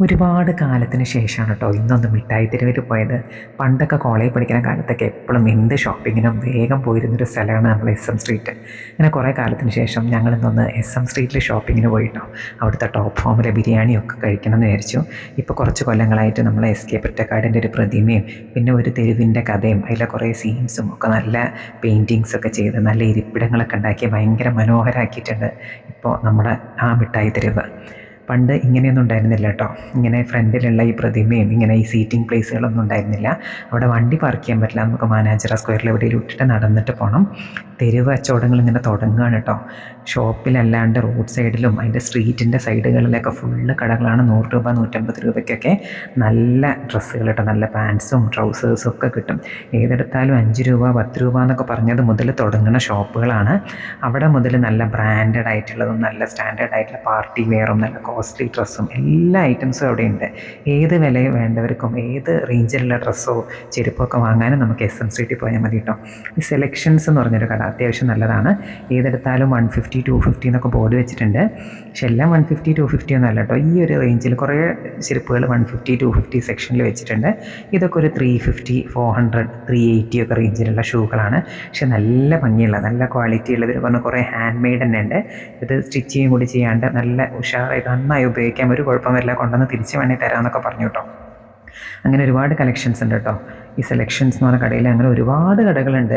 ഒരുപാട് കാലത്തിന് ശേഷമാണ് കേട്ടോ ഇന്നൊന്ന് മിഠായി തെരുവിൽ പോയത്. പണ്ടൊക്കെ കോളേജ് പഠിക്കുന്ന കാലത്തൊക്കെ എപ്പോഴും എന്ത് ഷോപ്പിങ്ങിനും വേഗം പോയിരുന്നൊരു സ്ഥലമാണ് നമ്മൾ എസ് എം സ്ട്രീറ്റ് അങ്ങനെ കുറേ കാലത്തിന് ശേഷം ഞങ്ങൾ ഇന്നൊന്ന് എസ് എം സ്ട്രീറ്റിൽ ഷോപ്പിങ്ങിന് പോയിട്ടോ. അവിടുത്തെ ടോപ്പ് ഫോമിലെ ബിരിയാണിയൊക്കെ കഴിക്കണം എന്ന് വിചാരിച്ചു. ഇപ്പോൾ കുറച്ച് കൊല്ലങ്ങളായിട്ട് നമ്മൾ എസ് കെ പൊറ്റക്കാടിന്റെ ഒരു പ്രതിമയും പിന്നെ ഒരു തെരുവിന്റെ കഥയും അതിലെ കുറേ സീൻസും ഒക്കെ നല്ല പെയിന്റിങ്സ് ഒക്കെ ചെയ്ത് നല്ല ഇരിപ്പിടങ്ങളൊക്കെ ഉണ്ടാക്കി ഭയങ്കര മനോഹരമാക്കിയിട്ടുണ്ട് ഇപ്പോൾ നമ്മുടെ ആ മിഠായി തെരുവ്. പണ്ട് ഇങ്ങനെയൊന്നും ഉണ്ടായിരുന്നില്ല കേട്ടോ. ഇങ്ങനെ ഫ്രണ്ടിലുള്ള ഈ പ്രതിമയും ഇങ്ങനെ ഈ സീറ്റിംഗ് പ്ലേസുകളൊന്നും ഉണ്ടായിരുന്നില്ല. അവിടെ വണ്ടി പാർക്ക് ചെയ്യാൻ പറ്റില്ല. നമുക്ക് മാനാഞ്ചിറ സ്ക്വയറിൽ എവിടെയെങ്കിലും ഇട്ടിട്ട് നടന്നിട്ട് പോകണം തെരുവ് കച്ചവടങ്ങൾ ഇങ്ങനെ തുടങ്ങുകയാണ് കേട്ടോ. ഷോപ്പിലല്ലാണ്ട് റോഡ് സൈഡിലും അതിന്റെ സ്ട്രീറ്റിന്റെ സൈഡുകളിലൊക്കെ ഫുള്ള് കടകളാണ് നൂറ് രൂപ നൂറ്റമ്പത് രൂപയ്ക്കൊക്കെ നല്ല ഡ്രസ്സുകൾ കേട്ടോ. നല്ല പാൻസും ട്രൗസേഴ്സും ഒക്കെ കിട്ടും. ഏതെടുത്താലും അഞ്ച് രൂപ പത്ത് രൂപ എന്നൊക്കെ പറഞ്ഞത് മുതൽ തുടങ്ങുന്ന ഷോപ്പുകളാണ്. അവിടെ മുതൽ നല്ല ബ്രാൻഡഡ് ആയിട്ടുള്ളതും നല്ല സ്റ്റാൻഡേർഡ് ആയിട്ടുള്ള പാർട്ടി വെയറും നല്ല കോസ്റ്റ്ലി ഡ്രസ്സും എല്ലാ ഐറ്റംസും അവിടെയുണ്ട് ഏത് വില വേണ്ടവർക്കും ഏത് റേഞ്ചിലുള്ള ഡ്രസ്സോ ചെരുപ്പൊക്കെ വാങ്ങാനും നമുക്ക് എസ് എം സ്ട്രീറ്റിൽ പോയാൽ മതി കേട്ടോ. ഈ സെലക്ഷൻസ് എന്ന് പറഞ്ഞൊരു കട അത്യാവശ്യം നല്ലതാണ്. ഏതെടുത്താലും വൺ ഫിഫ്റ്റി ടു ഫിഫ്റ്റി എന്നൊക്കെ ബോർഡ് വെച്ചിട്ടുണ്ട്. പക്ഷെ എല്ലാം വൺ ഫിഫ്റ്റി ടു ഫിഫ്റ്റി ഒന്നും അല്ല കേട്ടോ. ഈ ഒരു റേഞ്ചിൽ കുറേ ചെരുപ്പുകൾ വൺ ഫിഫ്റ്റി ടു ഫിഫ്റ്റി സെക്ഷനിൽ വെച്ചിട്ടുണ്ട്. ഇതൊക്കെ ഒരു three fifty four hundred three eighty ഒക്കെ റേഞ്ചിലുള്ള ഷൂകളാണ് പക്ഷെ നല്ല ഭംഗിയുള്ള നല്ല ക്വാളിറ്റി ഉള്ളത് പറഞ്ഞാൽ കുറേ ഹാൻഡ് മെയ്ഡ് തന്നെ ഉണ്ട്. ഇത് സ്റ്റിച്ചിങ് കൂടി ചെയ്യാണ്ട് നല്ല ഉഷാറായി നന്നായി ഉപയോഗിക്കാം. ഒരു കുഴപ്പം വരില്ല കൊണ്ടുവന്ന് തിരിച്ച് വേണമെങ്കിൽ തരാമെന്നൊക്കെ പറഞ്ഞു കേട്ടോ. അങ്ങനെ ഒരുപാട് കളക്ഷൻസ് ഉണ്ട് കേട്ടോ ഈ സെലക്ഷൻസ് എന്ന് പറഞ്ഞ കടയിൽ അങ്ങനെ ഒരുപാട് കടകളുണ്ട്.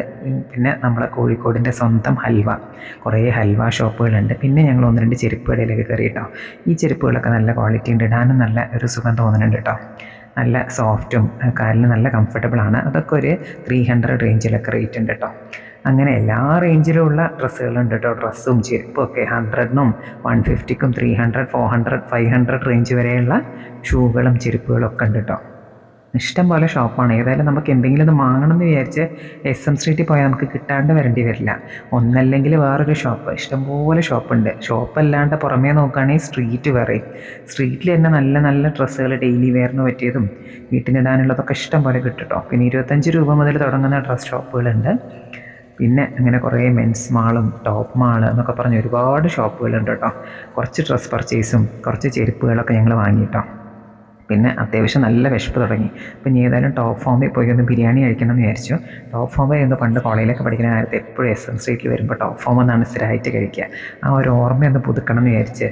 പിന്നെ നമ്മളെ കോഴിക്കോടിന്റെ സ്വന്തം ഹൽവ. കുറേ ഹൽവ ഷോപ്പുകളുണ്ട്. പിന്നെ ഞങ്ങൾ ഒന്ന് രണ്ട് ചെരുപ്പ് കടയിലേക്ക് കയറി കേട്ടോ ഈ ചെരുപ്പുകളൊക്കെ നല്ല ക്വാളിറ്റി ഉണ്ട്. ഇടാനും നല്ല ഒരു സുഖം തോന്നുന്നുണ്ട് കേട്ടോ നല്ല സോഫ്റ്റും കാലിന് നല്ല കംഫർട്ടബിൾ ആണ്. അതൊക്കെ ഒരു ത്രീ ഹൺഡ്രഡ് റേഞ്ചിലൊക്കെ റേറ്റ് ഉണ്ട് കേട്ടോ അങ്ങനെ എല്ലാ റേഞ്ചിലുമുള്ള ഡ്രസ്സുകളുണ്ട് കേട്ടോ ഡ്രസ്സും ചെരുപ്പും ഒക്കെ ഹൺഡ്രഡിനും one ഫിഫ്റ്റിക്കും three hundred four hundred five hundred range വരെയുള്ള ഷൂകളും ചെരുപ്പുകളും ഒക്കെ ഉണ്ട് കേട്ടോ ഇഷ്ടം പോലെ ഷോപ്പാണ് ഏതായാലും നമുക്ക് എന്തെങ്കിലും ഒന്ന് വാങ്ങണം എന്ന് വിചാരിച്ച് എസ് എം സ്ട്രീറ്റിൽ പോയാൽ നമുക്ക് കിട്ടാണ്ട് വരേണ്ടി വരില്ല. ഒന്നല്ലെങ്കിൽ വേറൊരു ഷോപ്പ് ഇഷ്ടംപോലെ ഷോപ്പുണ്ട് ഷോപ്പ് അല്ലാണ്ട് പുറമേ നോക്കുകയാണെങ്കിൽ സ്ട്രീറ്റ് വേറെ. സ്ട്രീറ്റിൽ തന്നെ നല്ല നല്ല ഡ്രസ്സുകൾ ഡെയിലി വെയറിന് പറ്റിയതും വീട്ടിനിടാനുള്ളതൊക്കെ ഇഷ്ടം പോലെ കിട്ടും കേട്ടോ പിന്നെ ഇരുപത്തഞ്ച് രൂപ മുതൽ തുടങ്ങുന്ന ഡ്രസ് ഷോപ്പുകളുണ്ട് പിന്നെ അങ്ങനെ കുറേ മെൻസ് മാളും ടോപ്പ് മാൾ എന്നൊക്കെ പറഞ്ഞ് ഒരുപാട് ഷോപ്പുകളുണ്ട് കേട്ടോ കുറച്ച് ഡ്രസ് പർച്ചേസും കുറച്ച് ചെരുപ്പുകളൊക്കെ ഞങ്ങൾ വാങ്ങി കേട്ടോ പിന്നെ അത്യാവശ്യം നല്ല വിശപ്പ് തുടങ്ങി. അപ്പം ഇനി ഏതായാലും ടോപ്പ് ഫോമിൽ പോയി ഒന്ന് ബിരിയാണി കഴിക്കണം എന്ന് വിചാരിച്ചു. ടോപ്പ് ഫോമിൽ ഒന്ന് പണ്ട് കോളേജിലൊക്കെ പഠിക്കുന്ന കാലത്ത് എപ്പോഴും എസ് എം സ്ട്രീറ്റിൽ വരുമ്പോൾ ടോപ്പ് ഫോം എന്നാണ് സ്ഥിരമായിട്ട് കഴിക്കുക. ആ ഒരു ഓർമ്മയൊന്ന് പുതുക്കണം എന്ന് വിചാരിച്ച്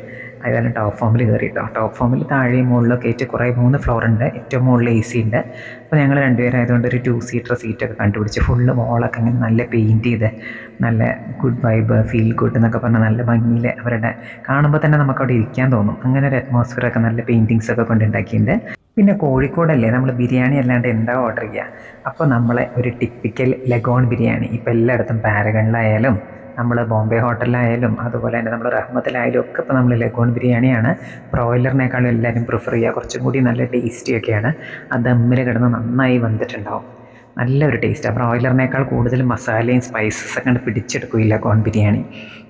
ഏതായാലും ടോപ്പ് ഫോമിൽ കയറി കേട്ടോ ടോപ്പ് ഫോമിൽ താഴെയും മുകളിലൊക്കെ ആയിട്ട് കുറേ മൂന്ന് ഫ്ലോർ ഉണ്ട്. ഏറ്റവും മുകളിൽ എ സി ഉണ്ട്. അപ്പോൾ ഞങ്ങൾ രണ്ടുപേരായതുകൊണ്ട് ഒരു ടു സീറ്റർ സീറ്റൊക്കെ കണ്ടുപിടിച്ച് ഫുള്ള് മോളൊക്കെ അങ്ങനെ നല്ല പെയിന്റ് ചെയ്ത് നല്ല ഗുഡ് വൈബ് ഫീൽ ഗുഡ് എന്നൊക്കെ പറഞ്ഞാൽ നല്ല ഭംഗിയിൽ അവരുടെ കാണുമ്പോൾ തന്നെ നമുക്ക് അവിടെ ഇരിക്കാൻ തോന്നും. അങ്ങനെ ഒരു അറ്റ്മോസ്ഫിയറൊക്കെ നല്ല പെയിന്റിങ്സ് ഒക്കെ കൊണ്ട് ഉണ്ടാക്കിയിട്ടുണ്ട്. പിന്നെ കോഴിക്കോടല്ലേ? നമ്മൾ ബിരിയാണി അല്ലാണ്ട് എന്താ ഓർഡർ ചെയ്യുക അപ്പോൾ നമ്മളെ ഒരു ടിപ്പിക്കൽ ലഗോൺ ബിരിയാണി. ഇപ്പോൾ എല്ലായിടത്തും പാരഗണിലായാലും നമ്മൾ ബോംബെ ഹോട്ടലിലായാലും അതുപോലെ തന്നെ നമ്മൾ റഹ്മത്തിലായാലും ഒക്കെ ഇപ്പോൾ നമ്മൾ ലഗോൺ ബിരിയാണിയാണ്. ബ്രോയിലറിനേക്കാളും എല്ലാവരും പ്രിഫർ ചെയ്യുക. കുറച്ചും കൂടി നല്ല ടേസ്റ്റി ഒക്കെയാണ്. ആ ദമ്മിൽ കിടന്ന് നന്നായി വന്നിട്ടുണ്ടാവും നല്ലൊരു ടേസ്റ്റാണ് ബ്രോയിലറിനേക്കാൾ കൂടുതൽ മസാലയും സ്പൈസസ് ഒക്കെ ഗോൺ ലഗോൺ ബിരിയാണി.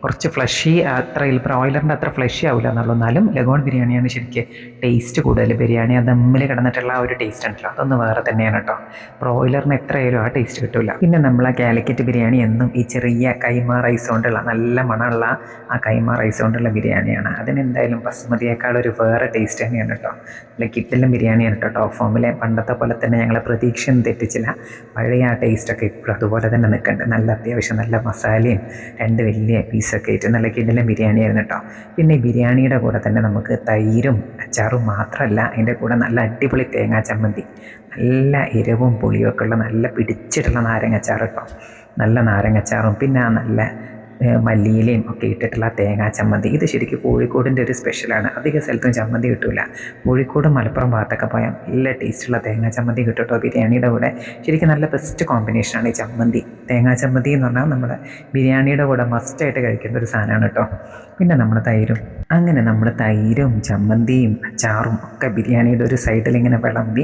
കുറച്ച് ഫ്ലഷി അത്ര ബ്രോയിലറിന്റെ അത്ര ഫ്ലഷി ആവില്ല എന്നുള്ളൂ. എന്നാലും ലഗോൺ ബിരിയാണിയാണ് ശരിക്കും ടേസ്റ്റ് കൂടുതൽ. ബിരിയാണി ആ ദമ്മിൽ കിടന്നിട്ടുള്ള ആ ഒരു ടേസ്റ്റ് ഉണ്ടല്ലോ. അതൊന്ന് വേറെ തന്നെയാണ് കേട്ടോ. ബ്രോയിലറിന് എത്രയായാലും ആ ടേസ്റ്റ് കിട്ടില്ല പിന്നെ നമ്മൾ ആ കാലിക്കറ്റ് ബിരിയാണി എന്നും ഈ ചെറിയ കൈമ റൈസ് കൊണ്ടുള്ള നല്ല മണമുള്ള ആ കൈമ റൈസ് കൊണ്ടുള്ള ബിരിയാണിയാണ്. അതിനെന്തായാലും ബസ്മതിയേക്കാൾ ഒരു വേറെ ടേസ്റ്റ് തന്നെയാണ് കേട്ടോ. അല്ലെങ്കിൽ കിട്ടിലും ബിരിയാണിയാണ് കേട്ടോ ടോപ്പ് ഫോമിലെ പണ്ടത്തെ പോലെ തന്നെ ഞങ്ങളെ പ്രതീക്ഷയും തെറ്റിച്ചില്ല. പഴയ ആ ടേസ്റ്റൊക്കെ ഇപ്പോഴും അതുപോലെ തന്നെ നിൽക്കുന്നുണ്ട് നല്ല അത്യാവശ്യം നല്ല മസാലയും രണ്ട് വലിയ പീസൊക്കെ ആയിട്ട് നല്ല ബിരിയാണി ആയിരുന്നു കേട്ടോ. പിന്നെ ഈ ബിരിയാണിയുടെ കൂടെ തന്നെ നമുക്ക് തൈരും അച്ചാറും മാത്രമല്ല അതിന്റെ കൂടെ നല്ല അടിപൊളി തേങ്ങാ ചമ്മന്തി നല്ല എരിവും പുളിയും ഒക്കെ ഉള്ള നല്ല പിടിച്ചിട്ടുള്ള നാരങ്ങച്ചാറ് കേട്ടോ. നല്ല നാരങ്ങച്ചാറും പിന്നെ ആ നല്ല മല്ലിയിലയും ഒക്കെ ഇട്ടിട്ടുള്ള തേങ്ങാ ചമ്മന്തി. ഇത് ശരിക്കും കോഴിക്കോടിന്റെ ഒരു സ്പെഷ്യലാണ് അധിക സ്ഥലത്തും ചമ്മന്തി കിട്ടില്ല കോഴിക്കോട് മലപ്പുറം ഭാഗത്തൊക്കെ പോയാൽ നല്ല ടേസ്റ്റുള്ള തേങ്ങാ ചമ്മന്തി കിട്ടും ബിരിയാണിയുടെ കൂടെ. ശരിക്കും നല്ല ബെസ്റ്റ് കോമ്പിനേഷനാണ് ഈ ചമ്മന്തി. തേങ്ങാ ചമ്മന്തി എന്ന് പറഞ്ഞാൽ നമ്മുടെ ബിരിയാണിയുടെ കൂടെ മസ്റ്റായിട്ട് കഴിക്കേണ്ട ഒരു സാധനമാണ് കേട്ടോ പിന്നെ നമ്മുടെ തൈരും. അങ്ങനെ നമ്മുടെ തൈരും ചമ്മന്തിയും അച്ചാറും ഒക്കെ ബിരിയാണിയുടെ ഒരു സൈഡിൽ ഇങ്ങനെ വിളമ്പി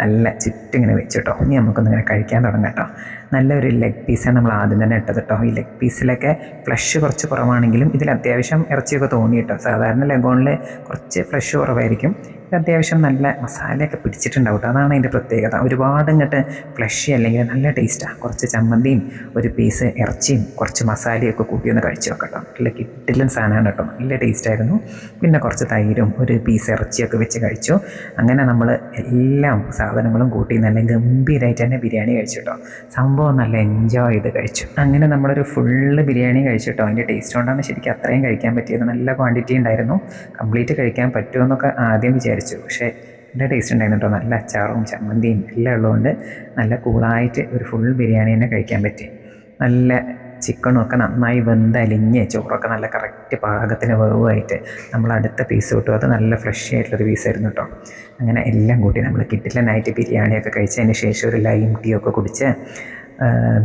നല്ല ചുറ്റും ഇങ്ങനെ വെച്ചിട്ടോ ഇനി നമുക്കൊന്ന് ഇങ്ങനെ കഴിക്കാൻ തുടങ്ങാം കേട്ടോ നല്ലൊരു ലെഗ് പീസാണ് നമ്മൾ ആദ്യം തന്നെ ഇട്ടത് കേട്ടോ ഈ ലെഗ് പീസിലൊക്കെ ഫ്ലഷ് കുറച്ച് കുറവാണെങ്കിലും ഇതിൽ അത്യാവശ്യം ഇറച്ചിയൊക്കെ തോന്നി കേട്ടോ സാധാരണ ലഗോണിൽ കുറച്ച് ഫ്ലഷ് കുറവായിരിക്കും. അത്യാവശ്യം നല്ല മസാലയൊക്കെ പിടിച്ചിട്ടുണ്ടാവും കേട്ടോ അതാണ് അതിന്റെ പ്രത്യേകത. ഒരുപാട് ഇങ്ങോട്ട് ഫ്ലഷി അല്ലെങ്കിൽ നല്ല ടേസ്റ്റാണ് കുറച്ച് ചമ്മന്തിയും ഒരു പീസ് ഇറച്ചിയും കുറച്ച് മസാലയൊക്കെ കൂട്ടി ഒന്ന് കഴിച്ചു നോക്കട്ടോ നല്ല കിട്ടിലും സാധനമാണ് കേട്ടോ നല്ല ടേസ്റ്റായിരുന്നു പിന്നെ കുറച്ച് തൈരും ഒരു പീസ് ഇറച്ചിയൊക്കെ വെച്ച് കഴിച്ചു. അങ്ങനെ നമ്മൾ എല്ലാം സാധനങ്ങളും കൂട്ടി നല്ല ഗംഭീരമായിട്ട് തന്നെ ബിരിയാണി കഴിച്ചു കേട്ടോ സംഭവം നല്ല എൻജോയ് ചെയ്ത് കഴിച്ചു. അങ്ങനെ നമ്മളൊരു ഫുള്ള് ബിരിയാണി കഴിച്ചു കേട്ടോ അതിന്റെ ടേസ്റ്റ് കൊണ്ടാണ് ശരിക്കും അത്രയും കഴിക്കാൻ പറ്റിയത്. നല്ല ക്വാണ്ടിറ്റി ഉണ്ടായിരുന്നു. കംപ്ലീറ്റ് കഴിക്കാൻ പറ്റുമെന്നൊക്കെ ആദ്യം വിചാരിച്ചു. പക്ഷേ നല്ല ടേസ്റ്റ് ഉണ്ടായിരുന്നു കേട്ടോ നല്ല അച്ചാറും ചമ്മന്തിയും എല്ലാം ഉള്ളതുകൊണ്ട് നല്ല കൂളായിട്ട് ഒരു ഫുൾ ബിരിയാണി തന്നെ കഴിക്കാൻ പറ്റി. നല്ല ചിക്കനും ഒക്കെ നന്നായി വെന്തലിഞ്ഞ് ചോറൊക്കെ നല്ല കറക്റ്റ് പാകത്തിന് വേവായിട്ട് നമ്മൾ അടുത്ത പീസ് കിട്ടും അത് നല്ല ഫ്രഷ് ആയിട്ടുള്ളൊരു പീസായിരുന്നു കേട്ടോ അങ്ങനെ എല്ലാം കൂട്ടി നമ്മൾ കിട്ടില്ലനായിട്ട് ബിരിയാണിയൊക്കെ കഴിച്ചതിന് ശേഷം ഒരു ലൈം ടീ ഒക്കെ കുടിച്ച്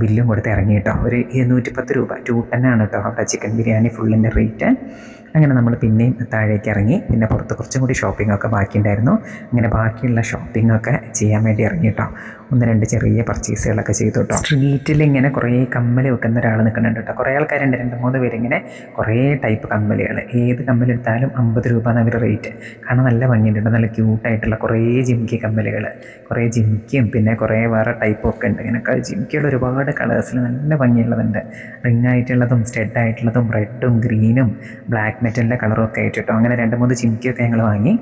ബില്ലും കൊടുത്ത് ഇറങ്ങി കേട്ടോ. ഒരു ഇരുന്നൂറ്റി പത്ത് രൂപ ടു ടെന്നാണ് കേട്ടോ. അവിടെ ചിക്കൻ ബിരിയാണി ഫുള്ളിന്റെ റേറ്റ് അങ്ങനെ നമ്മൾ പിന്നെയും താഴേക്ക് ഇറങ്ങി. പിന്നെ പുറത്ത് കുറച്ചും കൂടി ഷോപ്പിംഗ് ഒക്കെ ബാക്കിയുണ്ടായിരുന്നു. അങ്ങനെ ബാക്കിയുള്ള ഷോപ്പിംഗ് ഒക്കെ ചെയ്യാൻ വേണ്ടി ഇറങ്ങി കേട്ടോ. ഒന്ന് രണ്ട് ചെറിയ പർച്ചേസുകളൊക്കെ ചെയ്തു കേട്ടോ. സ്ട്രീറ്റിൽ ഇങ്ങനെ കുറേ കമ്മൽ വെക്കുന്ന ഒരാൾ നിൽക്കുന്നുണ്ട് കേട്ടോ. കുറേ ആൾക്കാരുണ്ട്. രണ്ട് മൂന്ന് പേരിങ്ങനെ കുറേ ടൈപ്പ് കമ്മലുകൾ ഏത് കമ്മലെടുത്താലും അമ്പത് രൂപ എന്ന് അവർ റേറ്റ് കാരണം നല്ല ഭംഗിയുണ്ട്. നല്ല ക്യൂട്ടായിട്ടുള്ള കുറേ ജിംക്കി കമ്മലുകൾ കുറേ ജിംക്കിയും പിന്നെ കുറേ വേറെ ടൈപ്പും ഒക്കെ ഉണ്ട്. ഇങ്ങനെ ജിംക്കിയുള്ള ഒരുപാട് കളേഴ്സിൽ നല്ല ഭംഗിയുള്ളതുണ്ട്. റിംഗ് ആയിട്ടുള്ളതും സ്റ്റെഡ് ആയിട്ടുള്ളതും റെഡും ഗ്രീനും ബ്ലാക്ക് മെറ്റലിന്റെ കളറും ഒക്കെ ആയിട്ട് അങ്ങനെ രണ്ട് മൂന്ന് ചിമ്മിക്കൊക്കെ ഞങ്ങൾ വാങ്ങി.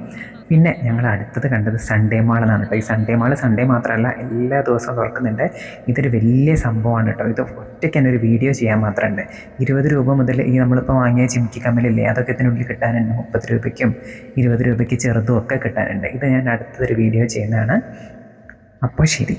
പിന്നെ ഞങ്ങൾ അടുത്തത് കണ്ടത് സൺഡേ മാൾ എന്നാണ് കേട്ടോ ഈ സൺഡേ മാൾ സൺഡേ മാത്രമല്ല എല്ലാ ദിവസവും തുറക്കുന്നുണ്ട്. ഇതൊരു വലിയ സംഭവമാണ് കേട്ടോ ഇത് ഒറ്റയ്ക്ക് തന്നെ ഒരു വീഡിയോ ചെയ്യാൻ മാത്രമുണ്ട് ഇരുപത് രൂപ മുതൽ ഈ നമ്മളിപ്പോൾ വാങ്ങിയ ചിമ്മിക്ക് കമ്മലില്ലേ അതൊക്കെ ഇതിനുള്ളിൽ കിട്ടാനുണ്ട്. മുപ്പത് രൂപയ്ക്കും ഇരുപത് രൂപയ്ക്ക് ചെറുതും ഒക്കെ കിട്ടാനുണ്ട്. ഇത് ഞാൻ അടുത്തൊരു വീഡിയോ ചെയ്യുന്നതാണ്. അപ്പോൾ ശരി.